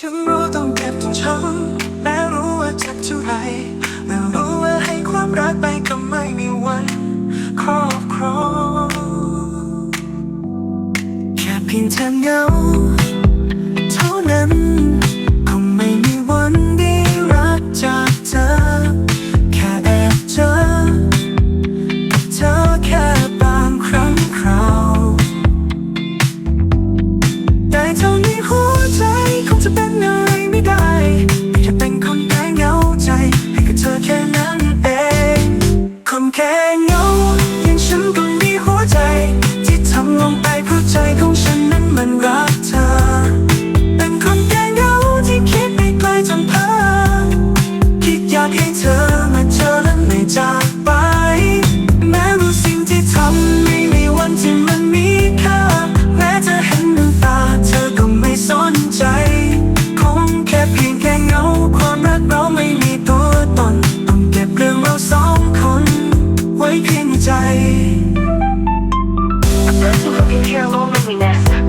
ฉันรู้ต้องเจ็บต้องช้ำแม้รู้ว่าเจ็บเท่าไรแม้รู้ว่าให้ความรักไปก็ไม่มีวันครอบครองแค่เพียงเธอเหงา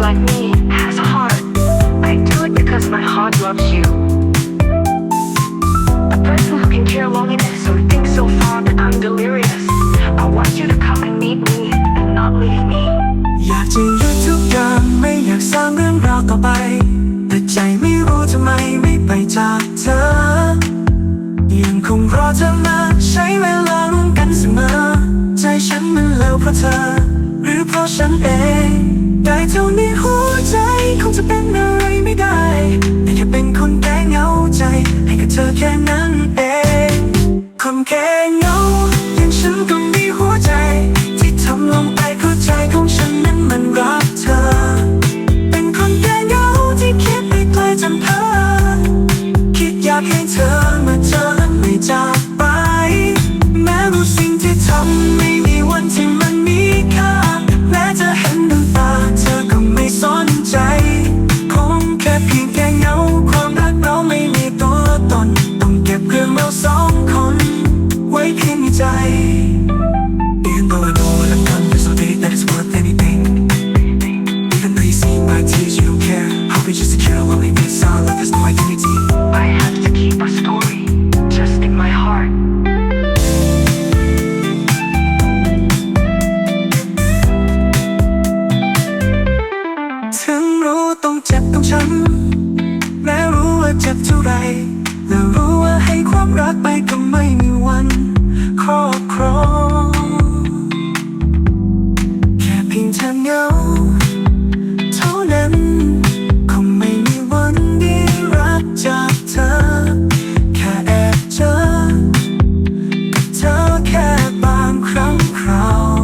like me has a heart. I do it because my heart loves you. A person who can cure loneliness or think so far that I'm delirious. I want you to come and meet me and not leave me. อยากจะหยุดทุกอย่างไม่อยากสร้างเรื่องราวต่อไป แต่ใจไม่รู้ทำไมไม่ไปจากเธอ ยังคงรอเธอมาใช้เวลาร่วมกันเสมอ ใจฉันมันเลวเพราะเธอ หรือเพราะฉันเอง ได้เท่านี้หัวใจ 平淡又 จ็บเท่าไรและรู้ว่าให้ความรักไปก็ไม่มีวันครอบครองแค่เพียงเธอเหงาเท่านั้นคงไม่มีวันได้รักจากเธอ แค่แอบเจอกับเธอแค่บางครั้งคราว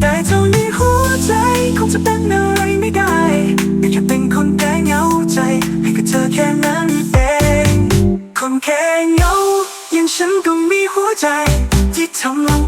แต่เท่านี้หัวใจคงจะเป็นเนื้อ แค่นั้นเอง คนแค่เงายัางฉันก็มีหัวใจ ที่ทำลง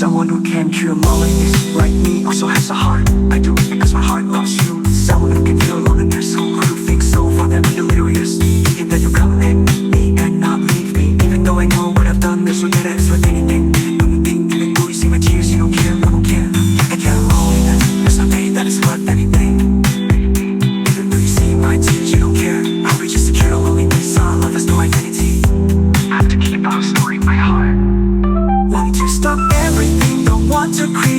Someone who can cure loneliness like me also has a heart. I do it because my heart loves you. Someone who can feel loneliness. Who thinks so over them to create